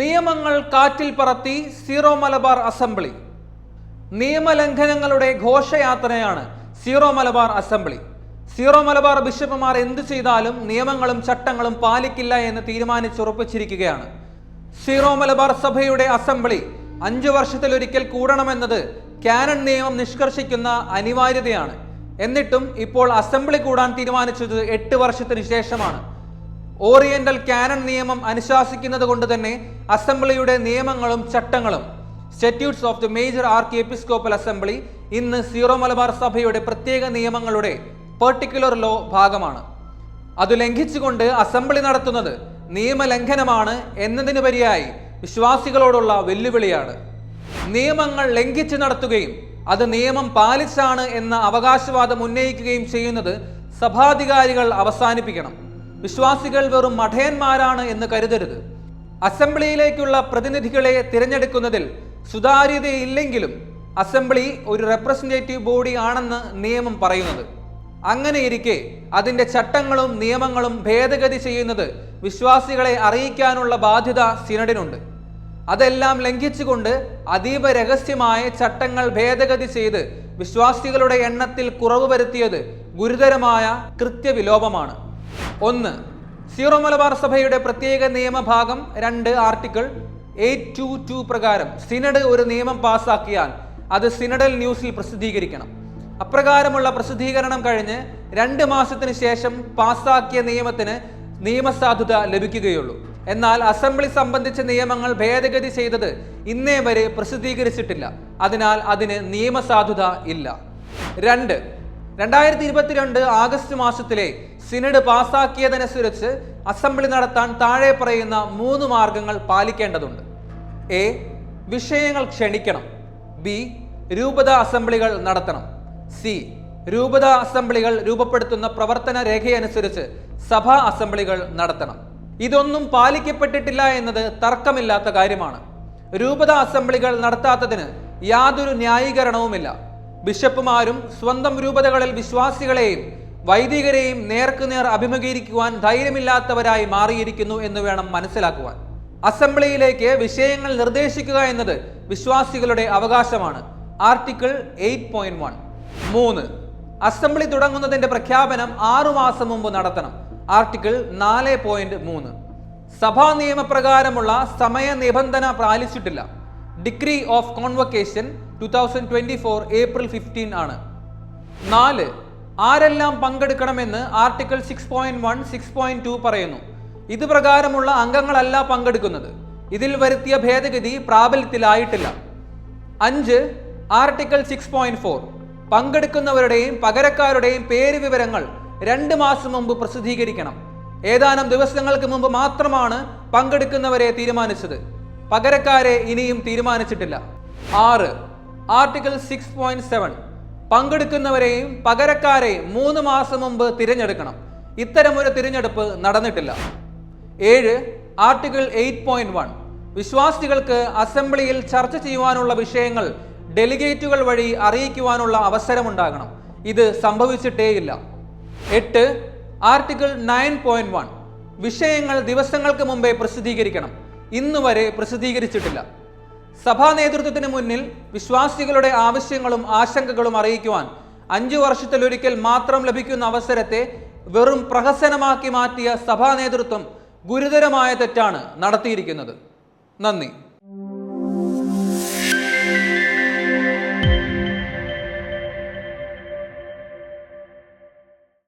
നിയമങ്ങൾ കാറ്റിൽ പറത്തി സീറോ മലബാർ അസംബ്ലി. നിയമലംഘനങ്ങളുടെ ഘോഷയാത്രയാണ് സീറോ മലബാർ അസംബ്ലി. സീറോ മലബാർ ബിഷപ്പുമാർ എന്തു ചെയ്താലും നിയമങ്ങളും ചട്ടങ്ങളും പാലിക്കില്ല എന്ന് തീരുമാനിച്ചുറപ്പിച്ചിരിക്കുകയാണ്. സീറോ മലബാർ സഭയുടെ അസംബ്ലി അഞ്ചു വർഷത്തിലൊരിക്കൽ കൂടണമെന്നത് കാനൺ നിയമം നിഷ്കർഷിക്കുന്ന അനിവാര്യതയാണ്. എന്നിട്ടും ഇപ്പോൾ അസംബ്ലി കൂടാൻ തീരുമാനിച്ചത് എട്ട് വർഷത്തിന് ശേഷമാണ്. ഓറിയന്റൽ കാനൺ നിയമം അനുശാസിക്കുന്നത് കൊണ്ട് തന്നെ അസംബ്ലിയുടെ നിയമങ്ങളും ചട്ടങ്ങളും statutes of the major archiepiscopal assembly ഇന്ന് സീറോ മലബാർ സഭയുടെ പ്രത്യേക നിയമങ്ങളുടെ പെർട്ടിക്കുലർ ലോ ഭാഗമാണ്. അത് ലംഘിച്ചുകൊണ്ട് അസംബ്ലി നടത്തുന്നത് നിയമലംഘനമാണ് എന്നതിനുപരിയായി വിശ്വാസികളോടുള്ള വെല്ലുവിളിയാണ്. നിയമങ്ങൾ ലംഘിച്ച് നടത്തുകയും അത് നിയമം പാലിച്ചാണ് എന്ന അവകാശവാദം ഉന്നയിക്കുകയും ചെയ്യുന്നത് സഭാധികാരികൾ അവസാനിപ്പിക്കണം. വിശ്വാസികൾ വെറും മഠയന്മാരാണ് എന്ന് കരുതരുത്. അസംബ്ലിയിലേക്കുള്ള പ്രതിനിധികളെ തിരഞ്ഞെടുക്കുന്നതിൽ സുതാര്യതയില്ലെങ്കിലും അസംബ്ലി ഒരു റെപ്രസെന്റേറ്റീവ് ബോഡി ആണെന്ന് നിയമം പറയുന്നത്. അങ്ങനെയിരിക്കെ അതിന്റെ ചട്ടങ്ങളും നിയമങ്ങളും ഭേദഗതി ചെയ്യുന്നത് വിശ്വാസികളെ അറിയിക്കാനുള്ള ബാധ്യത സിനഡിനുണ്ട്. അതെല്ലാം ലംഘിച്ചുകൊണ്ട് അതീവ രഹസ്യമായ ചട്ടങ്ങൾ ഭേദഗതി ചെയ്ത് വിശ്വാസികളുടെ എണ്ണത്തിൽ കുറവ് വരുത്തിയത് ഗുരുതരമായ കൃത്യവിലോപമാണ്. ഒന്ന് സീറോ മലബാർ സഭയുടെ പ്രത്യേക നിയമഭാഗം രണ്ട് ആർട്ടിക്കിൾ എയ്റ്റ് ടു ടു പ്രകാരം സിനഡ് ഒരു നിയമം പാസാക്കിയാൽ അത് സിനഡൽ ന്യൂസിൽ പ്രസിദ്ധീകരിക്കണം. അപ്രകാരമുള്ള പ്രസിദ്ധീകരണം കഴിഞ്ഞ് രണ്ട് മാസത്തിന് ശേഷം പാസാക്കിയ നിയമത്തിന് നിയമസാധുത ലഭിക്കുകയുള്ളൂ. എന്നാൽ അസംബ്ലി സംബന്ധിച്ച നിയമങ്ങൾ ഭേദഗതി ചെയ്തത് ഇന്നേ വരെ പ്രസിദ്ധീകരിച്ചിട്ടില്ല. അതിനാൽ അതിന് നിയമസാധുത ഇല്ല. രണ്ട് രണ്ടായിരത്തി ഇരുപത്തിരണ്ട് ആഗസ്റ്റ് മാസത്തിലെ സിനഡ് പാസാക്കിയതനുസരിച്ച് അസംബ്ലി നടത്താൻ താഴെ പറയുന്ന മൂന്ന് മാർഗങ്ങൾ പാലിക്കേണ്ടതുണ്ട്. എ വിഷയങ്ങൾ ക്ഷണിക്കണം. ബി രൂപത അസംബ്ലികൾ നടത്തണം. സി രൂപത അസംബ്ലികൾ രൂപപ്പെടുത്തുന്ന പ്രവർത്തന രേഖയനുസരിച്ച് സഭാ അസംബ്ലികൾ നടത്തണം. ഇതൊന്നും പാലിക്കപ്പെട്ടിട്ടില്ല എന്നത് തർക്കമില്ലാത്ത കാര്യമാണ്. രൂപത അസംബ്ലികൾ നടത്താത്തതിന് യാതൊരു ന്യായീകരണവുമില്ല. ബിഷപ്പുമാരും സ്വന്തം രൂപതകളിൽ വിശ്വാസികളെയും വൈദികരെയും നേർക്കുനേർ അഭിമുഖീകരിക്കുവാൻ ധൈര്യമില്ലാത്തവരായി മാറിയിരിക്കുന്നു എന്ന് വേണം മനസ്സിലാക്കുവാൻ. അസംബ്ലിയിലേക്ക് വിഷയങ്ങൾ നിർദ്ദേശിക്കുക എന്നത് വിശ്വാസികളുടെ അവകാശമാണ്. Article eight point one. മൂന്ന്. അസംബ്ലി തുടങ്ങുന്നതിന്റെ പ്രഖ്യാപനം ആറുമാസം മുമ്പ് നടത്തണം. ആർട്ടിക്കിൾ നാല് പോയിന്റ് മൂന്ന്. സഭാ നിയമപ്രകാരമുള്ള സമയ നിബന്ധന പാലിച്ചിട്ടില്ല. Decree of convocation two thousand twenty four April fifteen ആണ്. നാല്. ആരെല്ലാം പങ്കെടുക്കണമെന്ന് article six point one six point two പറയുന്നു. ഇത് പ്രകാരമുള്ള അംഗങ്ങളല്ല പങ്കെടുക്കുന്നത്. ഇതിൽ വരുത്തിയ ഭേദഗതി പ്രാബല്യത്തിലായിട്ടില്ല. അഞ്ച് ആർട്ടിക്കിൾ സിക്സ് പോയിന്റ് ഫോർ. പങ്കെടുക്കുന്നവരുടെയും പകരക്കാരുടെയും പേര് വിവരങ്ങൾ രണ്ട് മാസം മുമ്പ് പ്രസിദ്ധീകരിക്കണം. ഏതാനും ദിവസങ്ങൾക്ക് മുമ്പ് മാത്രമാണ് പങ്കെടുക്കുന്നവരെ തീരുമാനിച്ചത്. പകരക്കാരെ ഇനിയും തീരുമാനിച്ചിട്ടില്ല. ആറ് ആർട്ടിക്കിൾ സിക്സ് പോയിന്റ് സെവൻ. പങ്കെടുക്കുന്നവരെയും പകരക്കാരെയും മൂന്ന് മാസം മുമ്പ് തിരഞ്ഞെടുക്കണം. ഇത്തരമൊരു തിരഞ്ഞെടുപ്പ് നടന്നിട്ടില്ല. ഏഴ് ആർട്ടിക്കിൾ എയ്റ്റ് പോയിന്റ് വൺ. വിശ്വാസികൾക്ക് അസംബ്ലിയിൽ ചർച്ച ചെയ്യുവാനുള്ള വിഷയങ്ങൾ ഡെലിഗേറ്റുകൾ വഴി അറിയിക്കുവാനുള്ള അവസരമുണ്ടാകണം. ഇത് സംഭവിച്ചിട്ടേയില്ല. എട്ട് ആർട്ടിക്കിൾ നയൻ പോയിന്റ് വൺ. വിഷയങ്ങൾ ദിവസങ്ങൾക്ക് മുമ്പേ പ്രസിദ്ധീകരിക്കണം. ഇന്നുവരെ പ്രസിദ്ധീകരിച്ചിട്ടില്ല. സഭാ നേതൃത്വത്തിന് മുന്നിൽ വിശ്വാസികളുടെ ആവശ്യങ്ങളും ആശങ്കകളും അറിയിക്കുവാൻ അഞ്ചു വർഷത്തിലൊരിക്കൽ മാത്രം ലഭിക്കുന്ന അവസരത്തെ വെറും പ്രഹസനമാക്കി മാറ്റിയ സഭാ നേതൃത്വം ഗുരുതരമായ തെറ്റാണ് നടത്തിയിരിക്കുന്നത്. നന്ദി.